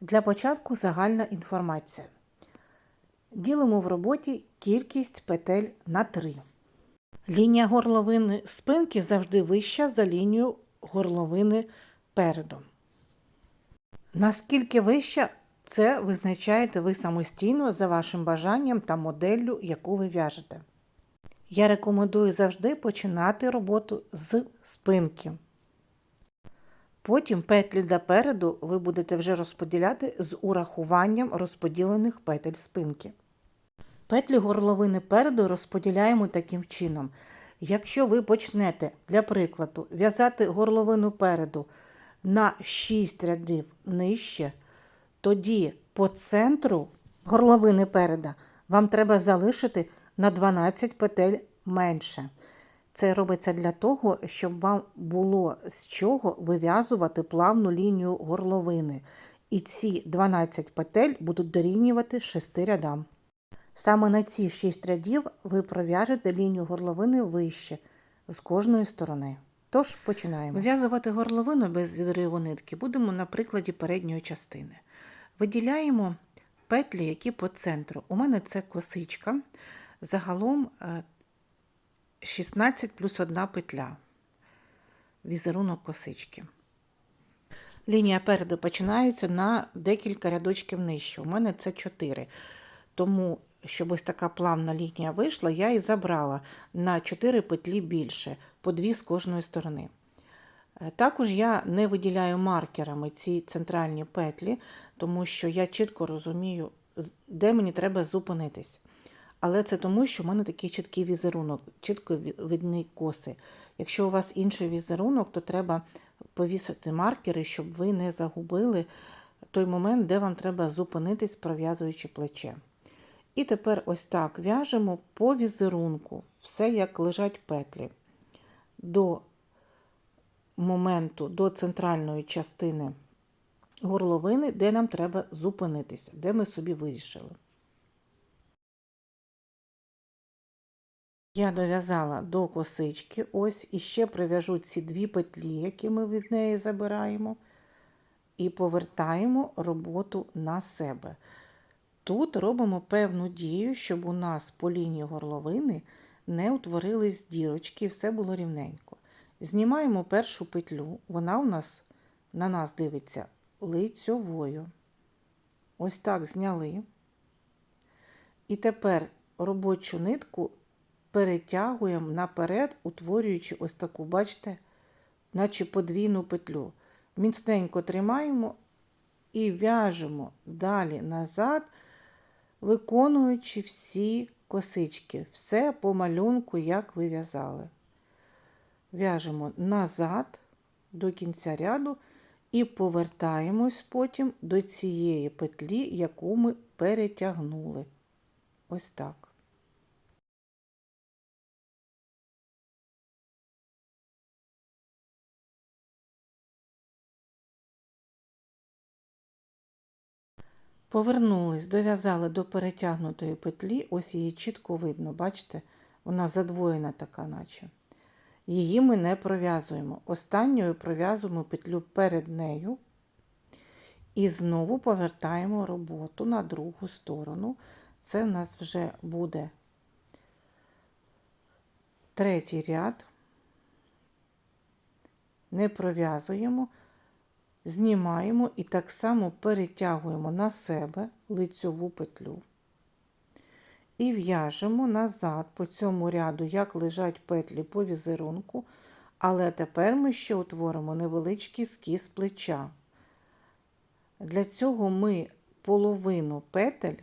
Для початку загальна інформація. Ділимо в роботі кількість петель на 3. Лінія горловини спинки завжди вища за лінію горловини передом. Наскільки вища, це визначаєте ви самостійно за вашим бажанням та моделлю, яку ви в'яжете. Я рекомендую завжди починати роботу з спинки. Потім петлі для переду ви будете вже розподіляти з урахуванням розподілених петель спинки. Петлі горловини переду розподіляємо таким чином. Якщо ви почнете, для прикладу, в'язати горловину переду на 6 рядів нижче, тоді по центру горловини переда вам треба залишити на 12 петель менше. Це робиться для того, щоб вам було з чого вив'язувати плавну лінію горловини. І ці 12 петель будуть дорівнювати 6 рядам. Саме на ці 6 рядів ви пров'яжете лінію горловини вище з кожної сторони. Тож починаємо. Вив'язувати горловину без відриву нитки будемо на прикладі передньої частини. Виділяємо петлі, які по центру. У мене це косичка. Загалом 16 плюс 1 петля. Візерунок косички. Лінія переду починається на декілька рядочків нижче. У мене це 4. Тому, щоб ось така плавна лінія вийшла, я і забрала на 4 петлі більше, по 2 з кожної сторони. Також я не виділяю маркерами ці центральні петлі, тому що я чітко розумію, де мені треба зупинитись. Але це тому, що в мене такий чіткий візерунок, чітко видні коси. Якщо у вас інший візерунок, то треба повісити маркери, щоб ви не загубили той момент, де вам треба зупинитись, пров'язуючи плече. І тепер ось так в'яжемо по візерунку, все як лежать петлі. До моменту, до центральної частини горловини, де нам треба зупинитися, де ми собі вирішили. Я дов'язала до косички, ось і ще прив'яжу ці дві петлі, які ми від неї забираємо, і повертаємо роботу на себе. Тут робимо певну дію, щоб у нас по лінії горловини не утворились дірочки, і все було рівненько. Знімаємо першу петлю, вона у нас на нас дивиться лицьовою. Ось так зняли. І тепер робочу нитку перетягуємо наперед, утворюючи ось таку, бачите, наче подвійну петлю. Міцненько тримаємо і в'яжемо далі назад, виконуючи всі косички. Все по малюнку, як ви в'язали. В'яжемо назад до кінця ряду і повертаємось потім до цієї петлі, яку ми перетягнули. Ось так. Повернулись, дов'язали до перетягнутої петлі, ось її чітко видно, бачите, вона задвоєна така, наче. Її ми не пров'язуємо. Останньою пров'язуємо петлю перед нею і знову повертаємо роботу на другу сторону. Це в нас вже буде третій ряд. Не пров'язуємо знімаємо і так само перетягуємо на себе лицьову петлю. І в'яжемо назад по цьому ряду, як лежать петлі по візерунку, але тепер ми ще утворимо невеличкий скіз плеча. Для цього ми половину петель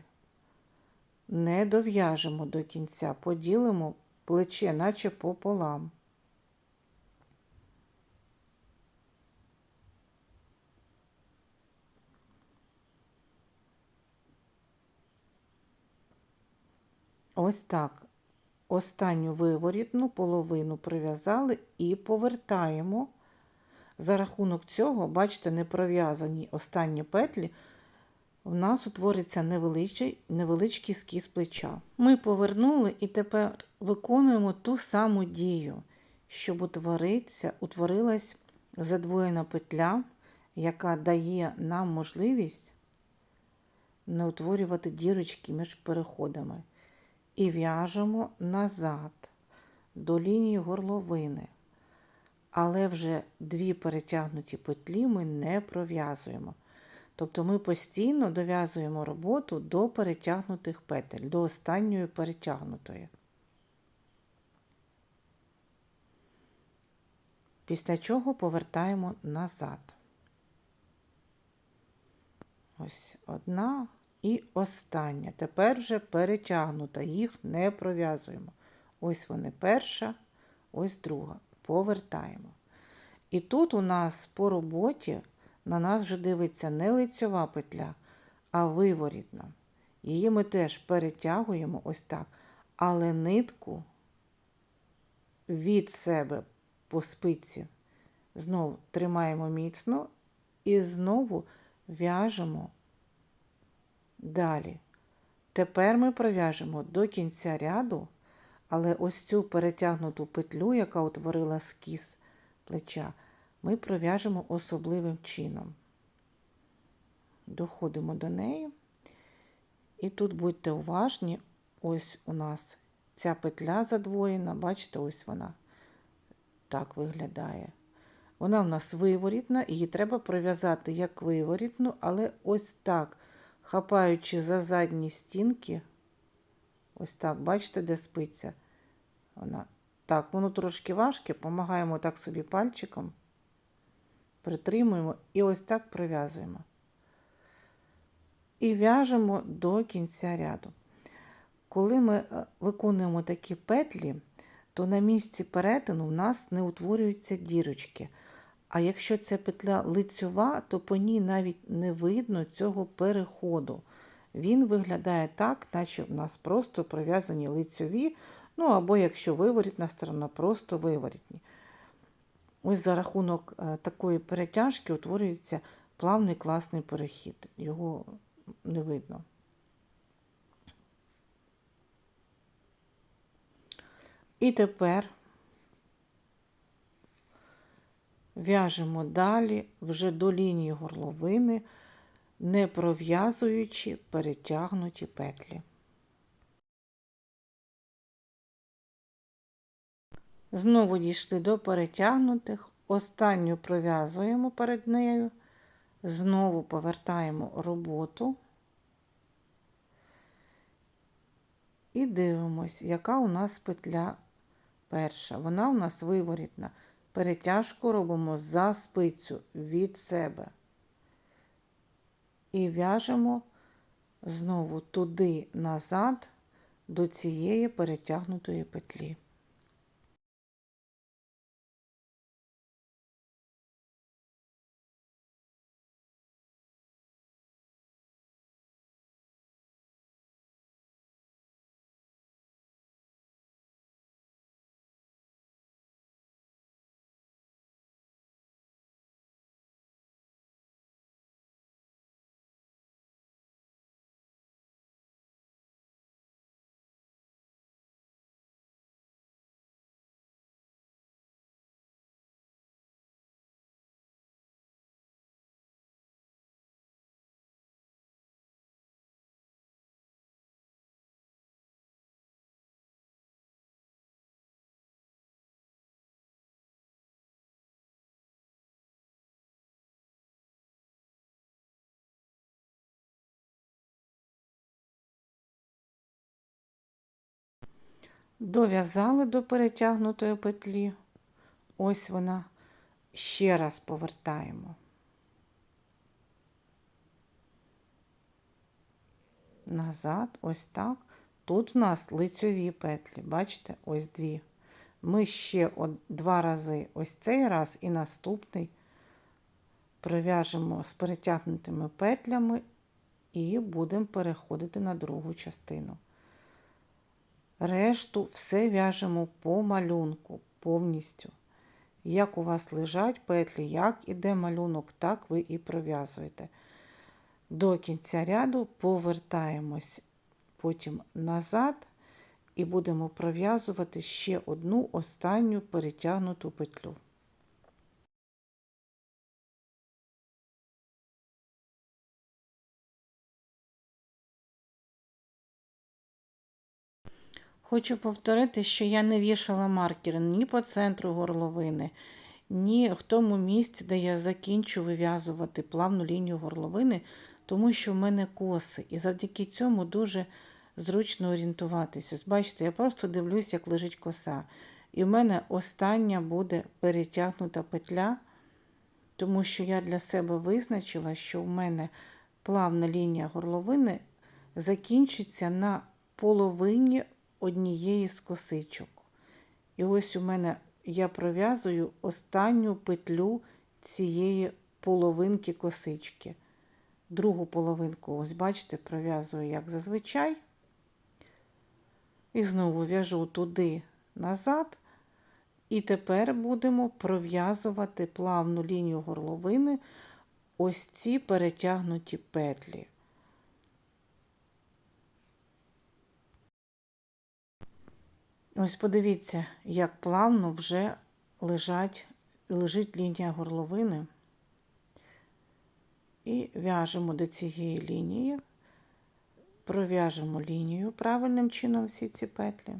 не дов'яжемо до кінця, поділимо плече, наче пополам. Ось так. Останню виворітну половину прив'язали і повертаємо. За рахунок цього, бачите, не пров'язані останні петлі, в нас утвориться невеличкий невеличкий скіз плеча. Ми повернули і тепер виконуємо ту саму дію, щоб утвориться, утворилась задвоєна петля, яка дає нам можливість не утворювати дірочки між переходами. І в'яжемо назад до лінії горловини. Але вже дві перетягнуті петлі ми не пров'язуємо. Тобто ми постійно дов'язуємо роботу до перетягнутих петель, до останньої перетягнутої. Після чого повертаємо назад. Ось одна і остання. Тепер вже перетягнута, їх не пров'язуємо. Ось вони перша, ось друга. Повертаємо. І тут у нас по роботі на нас вже дивиться не лицьова петля, а виворітна. Її ми теж перетягуємо ось так, але нитку від себе по спиці знову тримаємо міцно і знову в'яжемо далі. Тепер ми пров'яжемо до кінця ряду, але ось цю перетягнуту петлю, яка утворила скіз плеча, ми пров'яжемо особливим чином. Доходимо до неї. І тут будьте уважні, ось у нас ця петля задвоєна, бачите, ось вона так виглядає. Вона в нас виворітна, її треба пров'язати як виворітну, але ось так, хапаючи за задні стінки, ось так, бачите, де спиця. Вона. Так, воно трошки важке, помагаємо так собі пальчиком, притримуємо і ось так пров'язуємо. І в'яжемо до кінця ряду. Коли ми е, виконуємо такі петлі, то на місці перетину в нас не утворюються дірочки. А якщо ця петля лицьова, то по ній навіть не видно цього переходу. Він виглядає так, наче в нас просто пров'язані лицьові, ну або якщо виворітна сторона, просто виворітні. Ось за рахунок е, такої перетяжки утворюється плавний класний перехід. Його не видно. І тепер в'яжемо далі вже до лінії горловини, не пров'язуючи перетягнуті петлі. Знову дійшли до перетягнутих, останню пров'язуємо перед нею, знову повертаємо роботу і дивимось, яка у нас петля перша. Вона у нас виворітна. Перетяжку робимо за спицю від себе. І в'яжемо знову туди назад до цієї перетягнутої петлі. Дов'язали до перетягнутої петлі. Ось вона ще раз повертаємо. Назад, ось так. Тут в нас лицьові петлі, бачите, ось дві. Ми ще два рази ось цей раз і наступний пров'яжемо з перетягнутими петлями і будемо переходити на другу частину. Решту все в'яжемо по малюнку повністю. Як у вас лежать петлі, як іде малюнок, так ви і пров'язуєте. До кінця ряду повертаємось потім назад і будемо пров'язувати ще одну останню перетягнуту петлю. Хочу повторити, що я не вішала маркери ні по центру горловини, ні в тому місці, де я закінчу вив'язувати плавну лінію горловини, тому що в мене коси. І завдяки цьому дуже зручно орієнтуватися. Бачите, я просто дивлюсь, як лежить коса. І в мене остання буде перетягнута петля, тому що я для себе визначила, що в мене плавна лінія горловини закінчиться на половині однієї з косичок. І ось у мене я пров'язую останню петлю цієї половинки косички. Другу половинку, ось бачите, пров'язую як зазвичай. І знову в'яжу туди назад. І тепер будемо пров'язувати плавну лінію горловини ось ці перетягнуті петлі. Ось подивіться, як плавно вже лежать, лежить лінія горловини. І в'яжемо до цієї лінії, пров'яжемо лінію правильним чином всі ці петлі.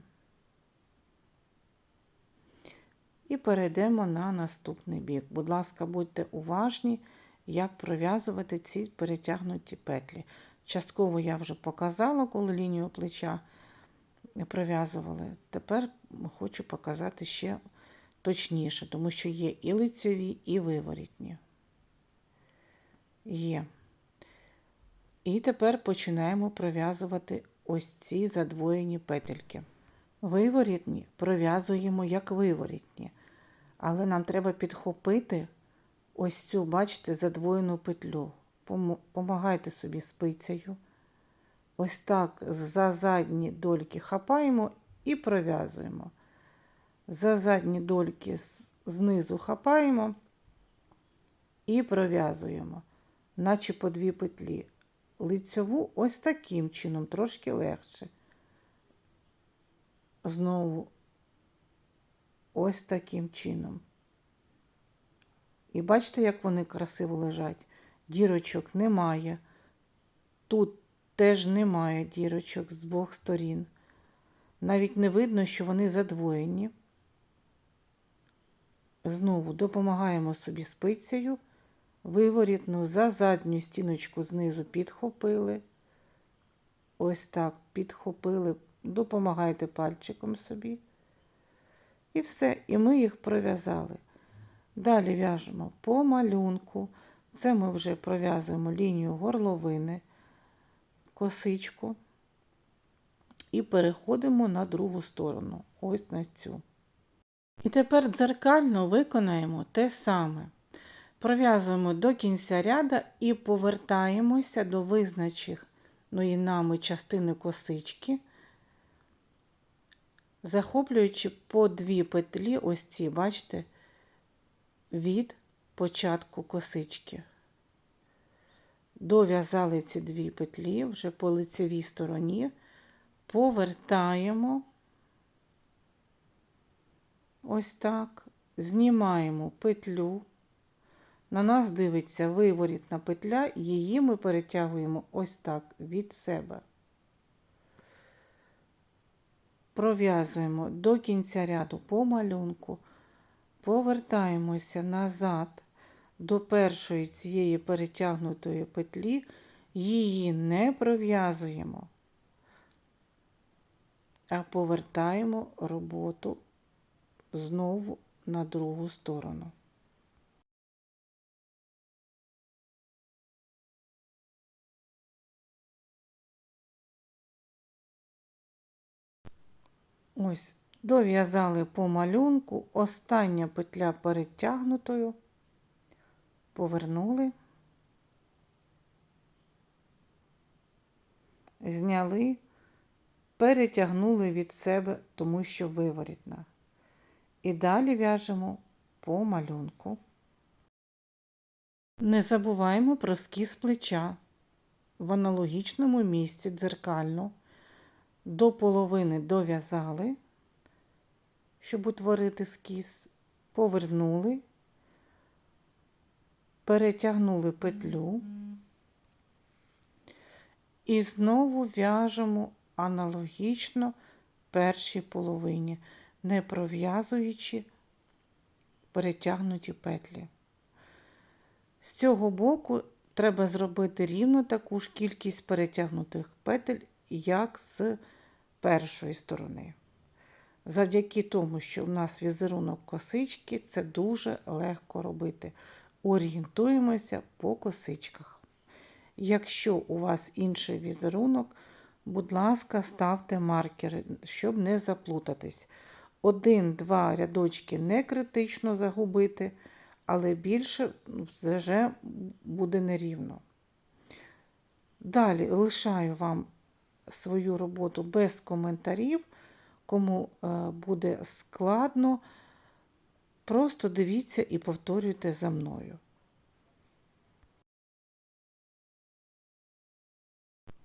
І перейдемо на наступний бік. Будь ласка, будьте уважні, як пров'язувати ці перетягнуті петлі. Частково я вже показала, коли лінію плеча пров'язували. Тепер хочу показати ще точніше, тому що є і лицьові, і виворітні. Є. І тепер починаємо пров'язувати ось ці задвоєні петельки. Виворітні пров'язуємо як виворітні, але нам треба підхопити ось цю, бачите, задвоєну петлю. Помагайте собі спицею. Ось так за задні дольки хапаємо і пров'язуємо. За задні дольки знизу хапаємо і пров'язуємо, наче по дві петлі. Лицьову ось таким чином, трошки легше. Знову ось таким чином. І бачите, як вони красиво лежать. Дірочок немає. Тут теж немає дірочок з двох сторін. Навіть не видно, що вони задвоєні. Знову допомагаємо собі спицею, виворітну за задню стіночку знизу підхопили. Ось так підхопили, допомагайте пальчиком собі. І все, і ми їх пров'язали. Далі в'яжемо по малюнку. Це ми вже пров'язуємо лінію горловини косичку і переходимо на другу сторону, ось на цю. І тепер дзеркально виконаємо те саме. Пров'язуємо до кінця ряда і повертаємося до визначеної нами частини косички, захоплюючи по дві петлі, ось ці, бачите, від початку косички дов'язали ці дві петлі вже по лицевій стороні, повертаємо. Ось так, знімаємо петлю. На нас дивиться виворітна петля, її ми перетягуємо ось так від себе. Пров'язуємо до кінця ряду по малюнку, повертаємося назад до першої цієї перетягнутої петлі, її не пров'язуємо, а повертаємо роботу знову на другу сторону. Ось, дов'язали по малюнку, остання петля перетягнутою повернули, зняли, перетягнули від себе, тому що виворітна. І далі в'яжемо по малюнку. Не забуваємо про скіз плеча. В аналогічному місці дзеркально. До половини дов'язали, щоб утворити скіз, повернули перетягнули петлю і знову в'яжемо аналогічно першій половині, не пров'язуючи перетягнуті петлі. З цього боку треба зробити рівно таку ж кількість перетягнутих петель, як з першої сторони. Завдяки тому, що в нас візерунок косички, це дуже легко робити. Орієнтуємося по косичках. Якщо у вас інший візерунок, будь ласка, ставте маркери, щоб не заплутатись. Один-два рядочки не критично загубити, але більше вже буде нерівно. Далі лишаю вам свою роботу без коментарів. Кому е, буде складно, просто дивіться і повторюйте за мною.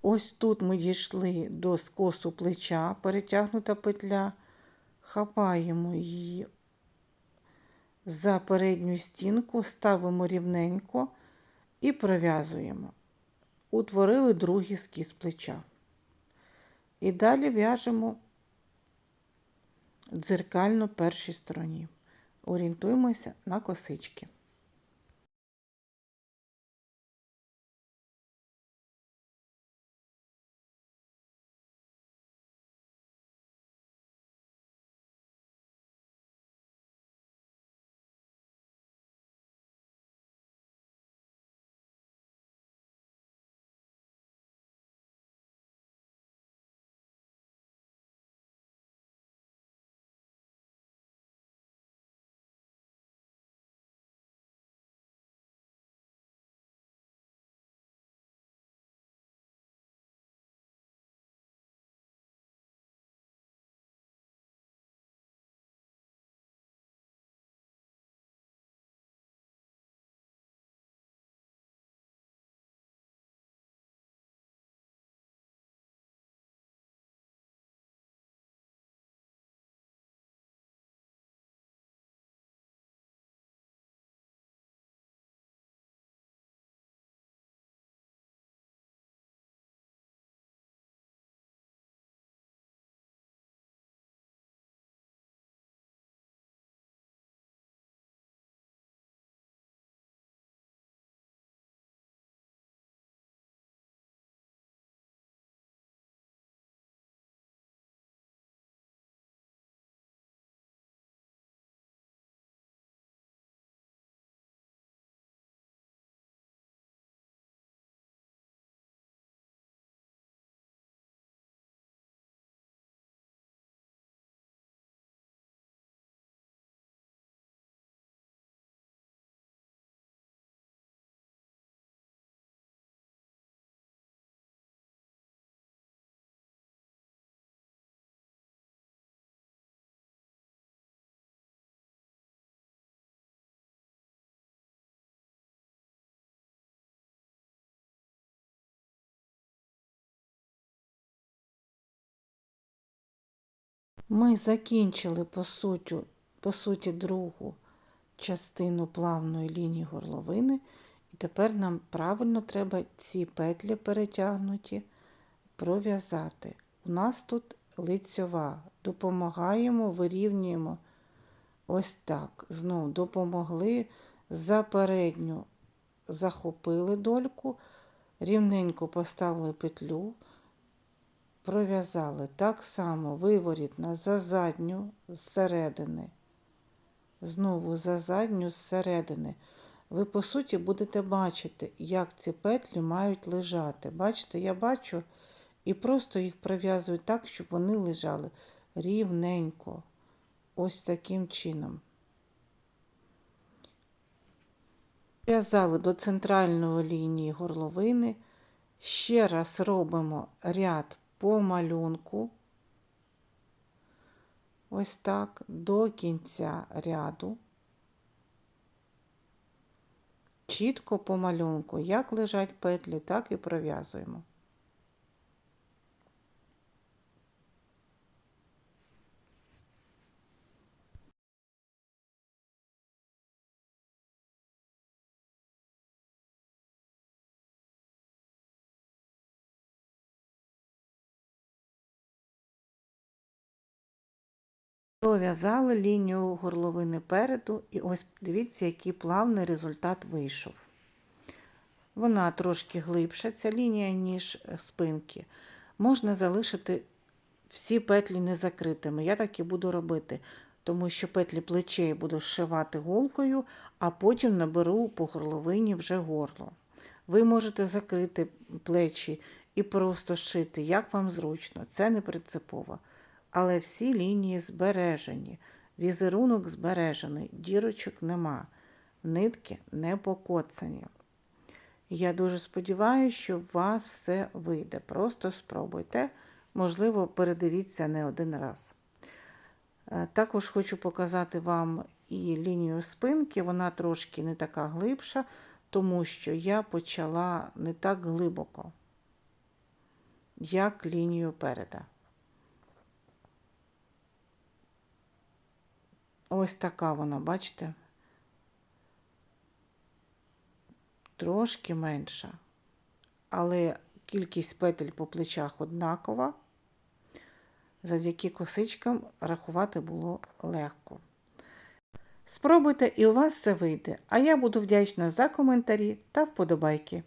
Ось тут ми дійшли до скосу плеча, перетягнута петля, хапаємо її за передню стінку, ставимо рівненько і пров'язуємо. Утворили другий скіз плеча. І далі в'яжемо дзеркально першій стороні. Орієнтуємося на косички. Ми закінчили по суті, по суті другу частину плавної лінії горловини, і тепер нам правильно треба ці петлі перетягнуті пров'язати. У нас тут лицьова. Допомагаємо, вирівнюємо ось так. Знову допомогли за передню захопили дольку, рівненько поставили петлю пров'язали так само виворітно за задню зсередини. Знову за задню зсередини. Ви, по суті, будете бачити, як ці петлі мають лежати. Бачите, я бачу і просто їх прив'язую так, щоб вони лежали рівненько. Ось таким чином. В'язали до центральної лінії горловини. Ще раз робимо ряд по малюнку, ось так, до кінця ряду, чітко по малюнку, як лежать петлі, так і пров'язуємо. Пров'язали лінію горловини переду, і ось дивіться, який плавний результат вийшов. Вона трошки глибша, ця лінія, ніж е, спинки. Можна залишити всі петлі незакритими. Я так і буду робити, тому що петлі плечей буду зшивати голкою, а потім наберу по горловині вже горло. Ви можете закрити плечі і просто шити, як вам зручно, це не принципово. Але всі лінії збережені, візерунок збережений, дірочок нема, нитки не покоцані. Я дуже сподіваюся, що у вас все вийде. Просто спробуйте, можливо, передивіться не один раз. Е, Також хочу показати вам і лінію спинки, вона трошки не така глибша, тому що я почала не так глибоко, як лінію переда. Ось така вона, бачите? Трошки менша. Але кількість петель по плечах однакова. Завдяки косичкам рахувати було легко. Спробуйте і у вас все вийде, а я буду вдячна за коментарі та вподобайки.